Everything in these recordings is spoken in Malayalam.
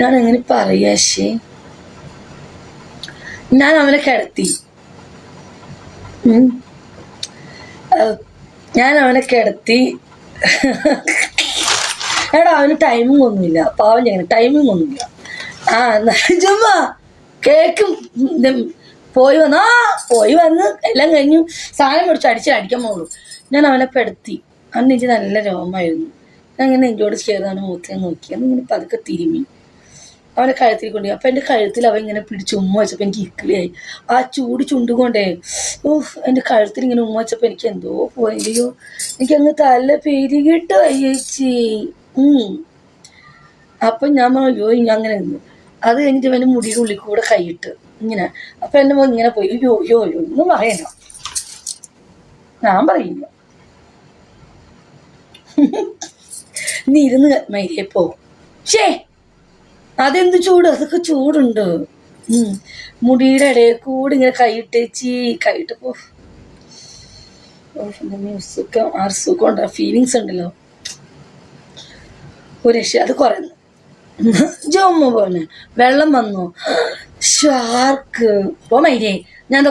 ഞാൻ എങ്ങനെ പറയാ ഞാൻ അവനെ കിടത്തി. ഞാൻ അവനെ കിടത്തി. എടാ അവന് ടൈമിംഗ് ഒന്നുമില്ല. പാവം ഞങ്ങൾ ടൈമിംഗ് ഒന്നുമില്ല. ആ എന്നാ കേക്കും. പോയി വന്ന് ആ പോയി വന്ന് എല്ലാം കഴിഞ്ഞു. സാധനം കുറച്ച് അടിച്ച് അടിക്കാൻ പോകുള്ളൂ ഞാൻ അവനെ പെടുത്തി. അന്ന് എനിക്ക് നല്ല രോഗമായിരുന്നു ഞാൻ ഇങ്ങനെ എന്നോട് ചേർന്നാണ് മൂത്തേ നോക്കി അന്ന് ഇങ്ങനെ പതുക്കെ തിരുമി. അവനെ കഴുത്തിൽ കൊണ്ട് അപ്പം എന്റെ കഴുത്തിൽ അവൻ ഇങ്ങനെ പിടിച്ച് ഉമ്മ വെച്ചപ്പോൾ എനിക്ക് ഇക്കിളിയായി. ആ ചൂട് ചുണ്ടുകൊണ്ടേ ഓഹ് എന്റെ കഴുത്തിൽ ഇങ്ങനെ ഉമ്മ വെച്ചപ്പോൾ എനിക്ക് എന്തോ പോയോ എനിക്ക് അങ്ങ് തല പെരുകിട്ട് അയ്യേച്ചി. അപ്പം ഞാൻ അയ്യോ ഞാൻ അങ്ങനെ നിന്നു. അത് കഴിഞ്ഞിട്ട് അവന്റെ മുടിയുടെ ഉള്ളിൽ കൂടെ കൈയിട്ട് ഇങ്ങനെ. അപ്പം എന്റെ മോൻ ഇങ്ങനെ പോയി. അയ്യോ അയ്യോ അയ്യോ ഒന്നും പറയണ്ട. ഞാൻ പറയില്ല. നീ ഇരുന്ന് മൈരേ പോ ഷേ അതെന്ത് ചൂട് അതൊക്കെ ചൂടുണ്ട്. മുടിയുടെ ഇടയിൽ കൂടി ഇങ്ങനെ കൈയിട്ടേച്ചി കൈയിട്ട് പോ സുഖം ആ ഒരു സുഖം ഉണ്ട് ഫീലിങ്സ് ഉണ്ടല്ലോ ഒരു രക്ഷ അത് കുറയുന്നു ജോമ്മ പോലെ വെള്ളം വന്നു ഷാർക്ക് പോ മൈരേ ഞാൻ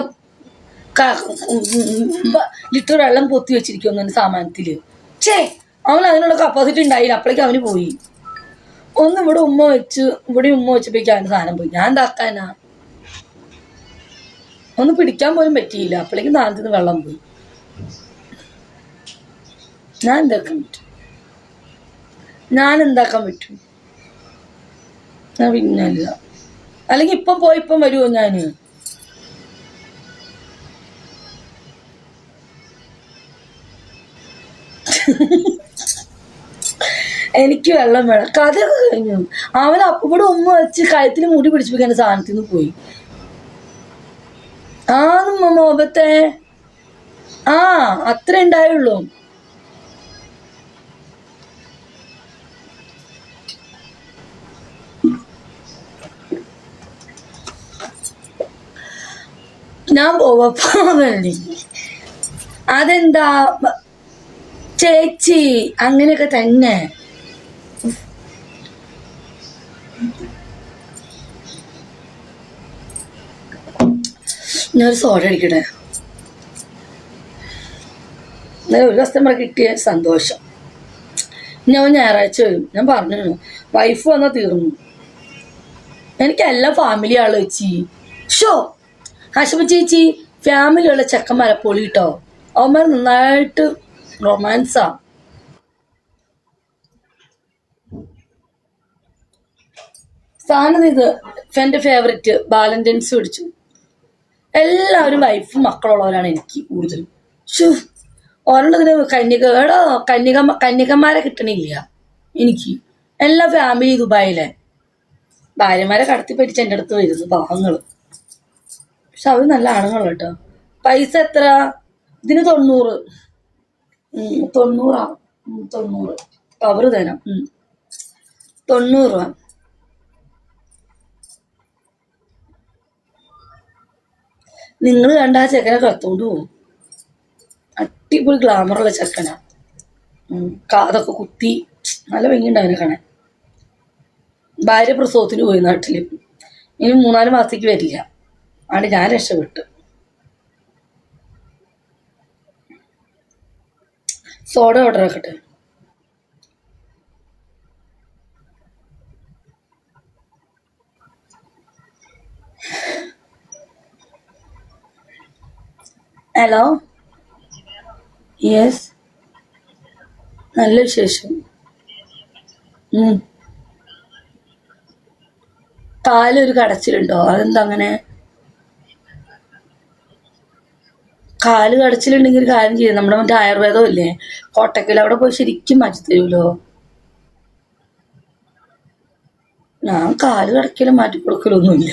ലിറ്റർ വെള്ളം പൊത്തി വെച്ചിരിക്കുന്നു സാമാനത്തിൽ ഛേ അവൻ അതിനുള്ള കപ്പാസിറ്റി ഉണ്ടായില്ല. അപ്പോഴേക്കും അവന് പോയി. ഒന്ന് ഇവിടെ ഉമ്മ വെച്ച് ഇവിടെ ഉമ്മ വെച്ചപ്പോഴേക്കും അവന്റെ സാധനം പോയി. ഞാൻ എന്താക്കാനാ ഒന്ന് പിടിക്കാൻ പോലും പറ്റിയില്ല. അപ്പോഴേക്കും താഴത്തു നിന്ന് വെള്ളം പോയി. ഞാൻ എന്താക്കാൻ പറ്റും? ഞാൻ എന്താക്കാൻ പറ്റും? ഞാൻ പിന്നല്ല. അല്ലെങ്കിൽ ഇപ്പം പോയി ഇപ്പം വരുമോ ഞാൻ? എനിക്ക് വെള്ളം വേണം. കഥ കഴിഞ്ഞു. അവൻ അപ്പൂടെ ഉമ്മ വെച്ച് കഴുത്തിൽ മുടി പിടിച്ചിപ്പിക്കാൻ സാധനത്തിൽ നിന്ന് പോയി. ആന്നും മോപത്തെ ആ അത്ര ഉണ്ടായുള്ളൂ. ഞാൻ പോവപ്പോ അതെന്താ? ചേച്ചി അങ്ങനെയൊക്കെ തന്നെ. ഞാനൊരു സോഡ അടിക്കട്ടെ? ഇന്നലെ ഒരു കസ്റ്റമർ കിട്ടിയ സന്തോഷം. ഞാൻ ഞായറാഴ്ച വരും. ഞാൻ പറഞ്ഞു വൈഫ് വന്നാൽ തീർന്നു. എനിക്ക് എല്ലാ ഫാമിലി ആൾ വെച്ചി. ഷോ ഹാഷമ ചേച്ചി ഫാമിലിയുള്ള ചെക്കന്മാരെ പൊളി കേട്ടോ അവന്മാർ നന്നായിട്ട് റൊമാൻസാ. സാധനം ഇത് എന്റെ ഫേവററ്റ് ബാലന്റൻസ് പിടിച്ചു. എല്ലാവരും വൈഫും മക്കളുള്ളവരാണ് എനിക്ക് കൂടുതലും. ഷൂ ഒരെണ്ണത്തിന് കന്യക എടോ കന്യക കന്യകന്മാരെ കിട്ടണില്ല എനിക്ക്. എല്ലാ ഫാമിലി ദുബായിലെ. ഭാര്യമാരെ കടത്തി പറ്റിച്ച് എന്റെ അടുത്ത് വരുന്നു പാവങ്ങൾ പക്ഷെ അവർ നല്ല ആണുങ്ങൾ കേട്ടോ. പൈസ എത്ര? ഇതിന് തൊണ്ണൂറ്. തൊണ്ണൂറാ. തൊണ്ണൂറ്. കവർ തരാം. തൊണ്ണൂറ് രൂപ. നിങ്ങൾ കണ്ട ആ ചെക്കനെ കത്തോണ്ട് പോകും അടിപൊളി ഗ്ലാമറുള്ള ചെക്കനാ. കാതൊക്കെ കുത്തി. നല്ല ഭംഗിയുണ്ട് അവനെ കാണാൻ. ഭാര്യ പ്രസവത്തിന് പോയി നാട്ടിൽ ഇനി മൂന്നാൽ മാസത്തേക്ക് വരില്ല. ആണ് ഞാൻ രക്ഷപ്പെട്ടു സോഡ ഓർഡർ ആക്കട്ടെ. ഹലോ യെസ് നല്ല വിശേഷം. കാലൊരു കടച്ചിലുണ്ടോ? അതെന്താ അങ്ങനെ? കാൽ കടച്ചിലുണ്ടെങ്കിൽ ഒരു കാര്യം ചെയ്യാം. നമ്മുടെ മറ്റേ ആയുർവേദം ഇല്ലേ? കോട്ടക്കൽ അവിടെ പോയി ശരിക്കും മാറ്റി തരുമല്ലോ ഞാൻ കാൽ കടക്കലും മാറ്റി കൊടുക്കലൊന്നുമില്ല.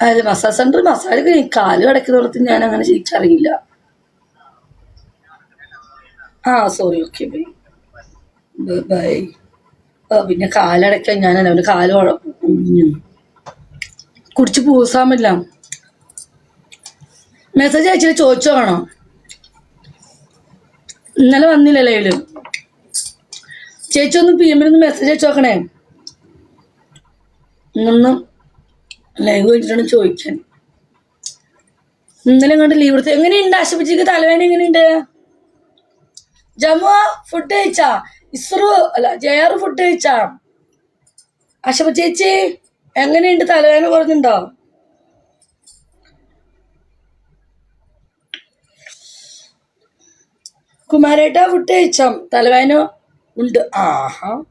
അതായത് മസാജ് സെന്റർ മസാജ് കാൽ കടക്കുന്നിടത്ത് ഞാൻ അങ്ങനെ ശരിക്കറിയില്ല ആ സോറി ഓക്കെ ബൈ ബൈ പിന്നെ കാലടയ്ക്കാൻ ഞാൻ അവന് കാൽ കുഴ- ഉം. കുടിച്ച് പൂസാൻ പറ്റില്ല മെസ്സേജ് അയച്ചിട്ട് ചോദിച്ചു ഇന്നലെ വന്നില്ല ലൈവിൽ ചേച്ചി ഒന്ന് പി എമ്മിനൊന്ന് മെസ്സേജ് അയച്ചു നോക്കണേ. ഇന്നൊന്ന് ലൈവ് കഴിഞ്ഞിട്ടാണ് ചോദിക്കാൻ. ഇന്നലെ കണ്ട് ലീവ് എടുത്ത് എങ്ങനെയുണ്ട്? ആശുപത്രിക്ക് തലവേദന എങ്ങനെയുണ്ട്? ജമു ഫുഡ് കഴിച്ചാ? ഇസ്രു അല്ല ജയാറ് ഫുഡ് കഴിച്ചാ? ആശുപത്രി ചേച്ചി? എങ്ങനെയുണ്ട് തലവേദന കുറഞ്ഞുണ്ടോ? കുമാരേട്ട ഫുഡ് കഴിച്ചാം? തലവേദന ഉണ്ട്. ആഹാ.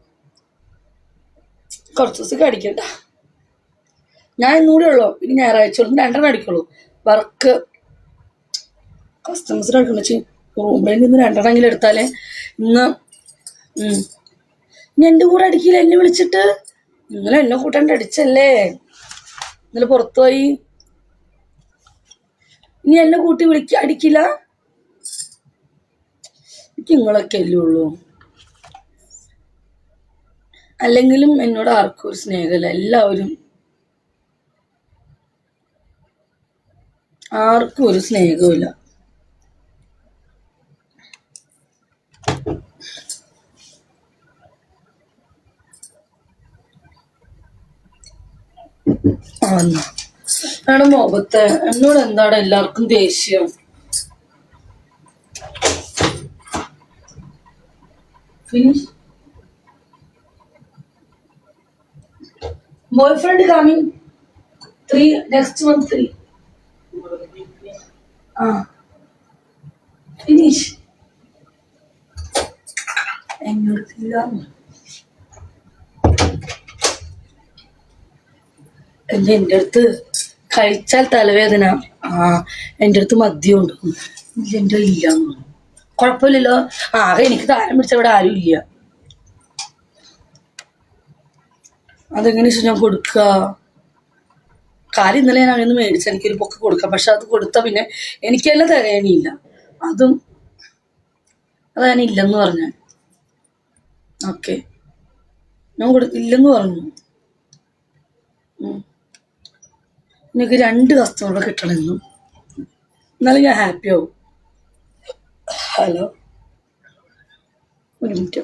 കുറച്ച് ദിവസം കടിക്കണ്ട. ഞാൻ ഇന്നൂടെ ഉള്ളൂ. ഇനി ഞായറാഴ്ച രണ്ടെണ്ണം അടിക്കുള്ളൂ. വർക്ക്. കസ്റ്റമേഴ്സിന് എടുക്കണം റൂമിൽ നിന്ന് രണ്ടെണ്ണമെങ്കിലും എടുത്താലേ ഇന്ന്. ഇനി എന്റെ കൂടെ അടിക്കില്ല. എന്നെ വിളിച്ചിട്ട് നിങ്ങൾ എന്നെ കൂട്ടാണ്ട് അടിച്ചല്ലേ? ഇന്നലെ പുറത്തു പോയി. ഇനി എന്നെ കൂട്ടി വിളിക്ക അടിക്കില്ല? എനിക്ക് നിങ്ങളൊക്കെ അല്ലേ ഉള്ളൂ. അല്ലെങ്കിലും എന്നോട് ആർക്കും ഒരു സ്നേഹമില്ല. എല്ലാവരും ആർക്കും ഒരു സ്നേഹവുമില്ല. എടാ മുഖത്തെ? എന്നോട് എന്താണ് എല്ലാവർക്കും ദേഷ്യം? Finish boyfriend coming three next month three ആ. ഫിനിഷ് എന്നോട് എന്റെ എന്റെ അടുത്ത് കഴിച്ചാൽ തലവേദന. ആ എന്റെ അടുത്ത് മദ്യം ഉണ്ട്. ഇല്ല എന്റെ ഇല്ല കുഴപ്പമില്ലല്ലോ. ആകെ എനിക്ക് താരം പിടിച്ച ഇവിടെ ആരും ഇല്ല. അതെങ്ങനെ വെച്ചാൽ ഞാൻ കൊടുക്കുക കാര്യം ഇന്നലെ ഞാൻ അങ്ങനെ മേടിച്ച എനിക്കൊരു പൊക്ക് കൊടുക്കാം. പക്ഷെ അത് കൊടുത്താൽ പിന്നെ എനിക്ക് തന്നെ തികയണിയില്ല അതും അതാണ് ഇല്ലെന്ന് പറഞ്ഞ. ഓക്കെ. ഞാൻ കൊടു ഇല്ലെന്ന് പറഞ്ഞു. എനിക്ക് രണ്ട് കസ്റ്റമറുടെ കിട്ടണമെന്നും എന്നാലും ഞാൻ ഹാപ്പി ആവും. ഹലോ ഒരു മിനിറ്റ്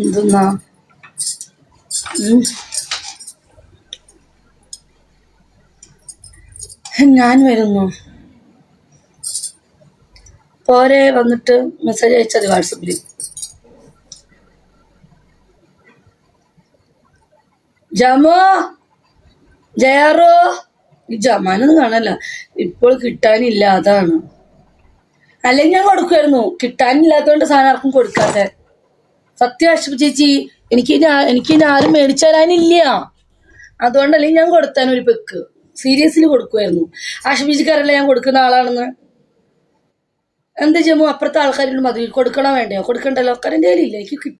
എന്തെന്നാ. ഞാൻ വരുന്നു. പോരെ വന്നിട്ട് മെസ്സേജ് അയച്ചത് വാട്സപ്പിൽ ജമോ? ജയാറോ? ജമാനൊന്നും കാണല്ല ഇപ്പോൾ കിട്ടാനില്ല അതാണ്. അല്ലെങ്കിൽ ഞാൻ കൊടുക്കുമായിരുന്നു കിട്ടാനില്ലാത്തതുകൊണ്ട് സാധനം ആർക്കും കൊടുക്കാതെ. സത്യം അഷ്പ ചേച്ചി എനിക്ക് എനിക്ക് ഇനി ആരും മേടിച്ചു തരാനില്ല അതുകൊണ്ടല്ലേ ഞാൻ കൊടുത്താൻ ഒരു പെക്ക്. സീരിയസ്ലി കൊടുക്കുമായിരുന്നു ആശുപത്രിക്ക് അറിയില്ല ഞാൻ കൊടുക്കുന്ന ആളാണെന്ന്? എന്ത് ചെയ്യുമ്പോൾ അപ്പുറത്തെ ആൾക്കാരോട് മതി കൊടുക്കണോ വേണ്ടയോ? കൊടുക്കണ്ടല്ലോ? കാരണം എന്റെ കയ്യിലില്ല. എനിക്ക്